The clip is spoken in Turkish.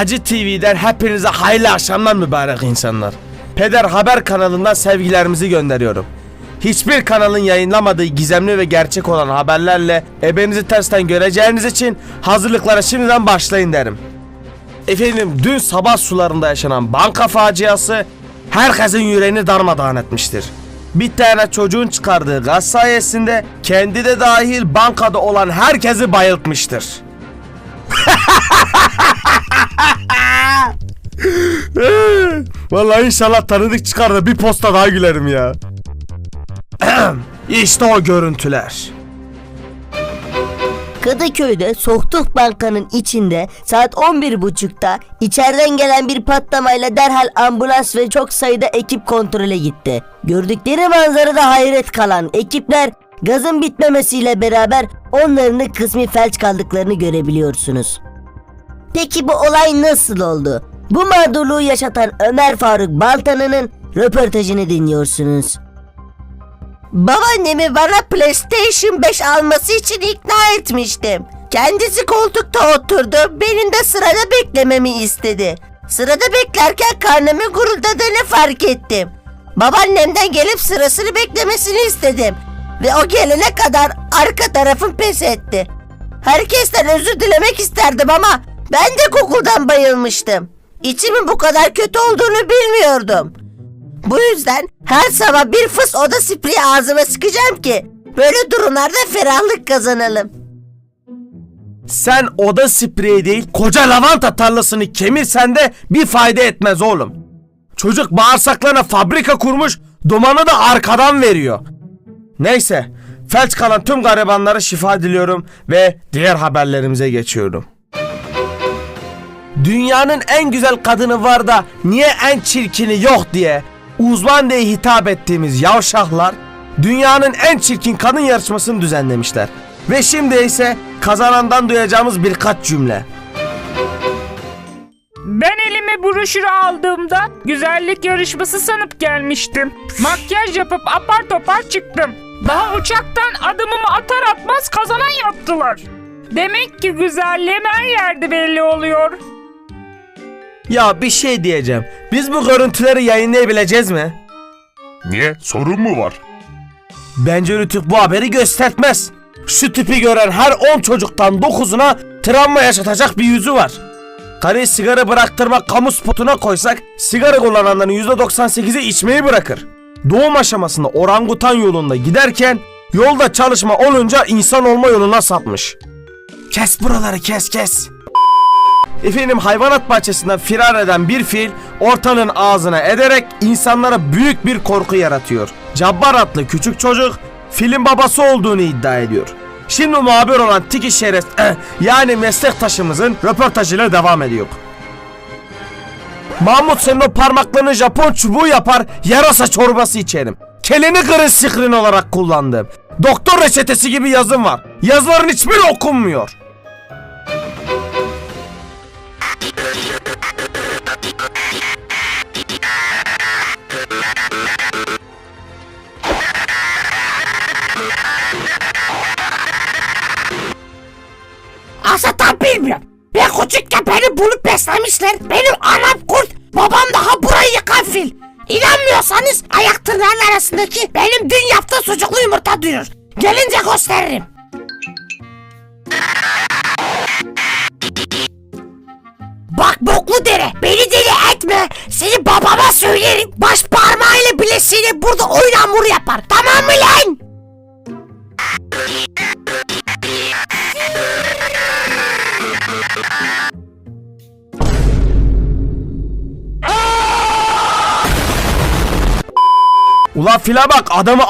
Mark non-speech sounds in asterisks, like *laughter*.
Hacı TV'den hepinize hayırlı akşamlar mübarek insanlar. Peder Haber kanalından sevgilerimizi gönderiyorum. Hiçbir kanalın yayınlamadığı gizemli ve gerçek olan haberlerle ebenizi tersten göreceğiniz için hazırlıklara şimdiden başlayın derim. Efendim dün sabah sularında yaşanan banka faciası herkesin yüreğini darmadağın etmiştir. Bir tane çocuğun çıkardığı gaz sayesinde kendi de dahil bankada olan herkesi bayıltmıştır. *laughs* *laughs* Vallahi inşallah tanıdık çıkar da bir posta daha gülerim ya. *clears throat* işte o görüntüler. Kadıköy'de Sohtuk Banka'nın içinde saat 11.30'da içeriden gelen bir patlamayla derhal ambulans ve çok sayıda ekip kontrole gitti. Gördükleri manzarada hayret kalan ekipler gazın bitmemesiyle beraber onların da kısmi felç kaldıklarını görebiliyorsunuz. Peki bu olay nasıl oldu? Bu mağdurluğu yaşatan Ömer Faruk Baltanı'nın röportajını dinliyorsunuz. Babaannemi bana PlayStation 5 alması için ikna etmiştim. Kendisi koltukta oturdu, benim de sırada beklememi istedi. Sırada beklerken karnımın guruldadığını fark ettim. Babaannemden gelip sırasını beklemesini istedim. Ve o gelene kadar arka tarafım pes etti. Herkesten özür dilemek isterdim ama ben de kokuldan bayılmıştım. İçimin bu kadar kötü olduğunu bilmiyordum. Bu yüzden her sabah bir fıs oda spreyi ağzıma sıkacağım ki böyle durumlarda ferahlık kazanalım. Sen oda spreyi değil koca lavanta tarlasını kemirsen de bir fayda etmez oğlum. Çocuk bağırsaklarına fabrika kurmuş dumanı da arkadan veriyor. Neyse felç kalan tüm garibanlara şifa diliyorum ve diğer haberlerimize geçiyorum. Dünyanın en güzel kadını var da niye en çirkini yok diye uzman diye hitap ettiğimiz yavşaklar dünyanın en çirkin kadın yarışmasını düzenlemişler. Ve şimdi ise kazanandan duyacağımız birkaç cümle. Ben elime broşürü aldığımda güzellik yarışması sanıp gelmiştim. Makyaj yapıp apar topar çıktım. Daha uçaktan adımımı atar atmaz kazanan yaptılar. Demek ki güzelliğim her yerde belli oluyor. Ya bir şey diyeceğim. Biz bu görüntüleri yayınlayabileceğiz mi? Niye? Sorun mu var? Bence Rütük bu haberi göstermez. Şu tipi gören her 10 çocuktan 9'una travma yaşatacak bir yüzü var. Karıyı sigara bıraktırmak kamu spotuna koysak sigara kullananların %98'i içmeyi bırakır. Doğum aşamasında orangutan yolunda giderken yolda çalışma olunca insan olma yoluna sapmış. Kes buraları kes kes. Efendim hayvanat bahçesinden firar eden bir fil ortalığın ağzına ederek insanlara büyük bir korku yaratıyor. Cabbar adlı küçük çocuk filin babası olduğunu iddia ediyor. Şimdi muhabir olan Tiki Şeref eh, yani meslektaşımızın röportajıyla devam ediyor. Mahmut senin o parmaklarını Japon çubuğu yapar yarasa çorbası içerim. Kelini kırın sikrin olarak kullandım. Doktor reçetesi gibi yazım var. Yazıların hiçbiri okunmuyor. Aslında tam bilmiyorum. Ben küçükken beni bulup beslemişler. Benim anam kurt, babam daha burayı yıkan fil. İnanmıyorsanız ayak tırnağının arasındaki benim dün yaptığı sucuklu yumurta duyur. Gelince gösteririm. Oyun hamuru yapar. Tamam mı lan? Ulan file bak adamı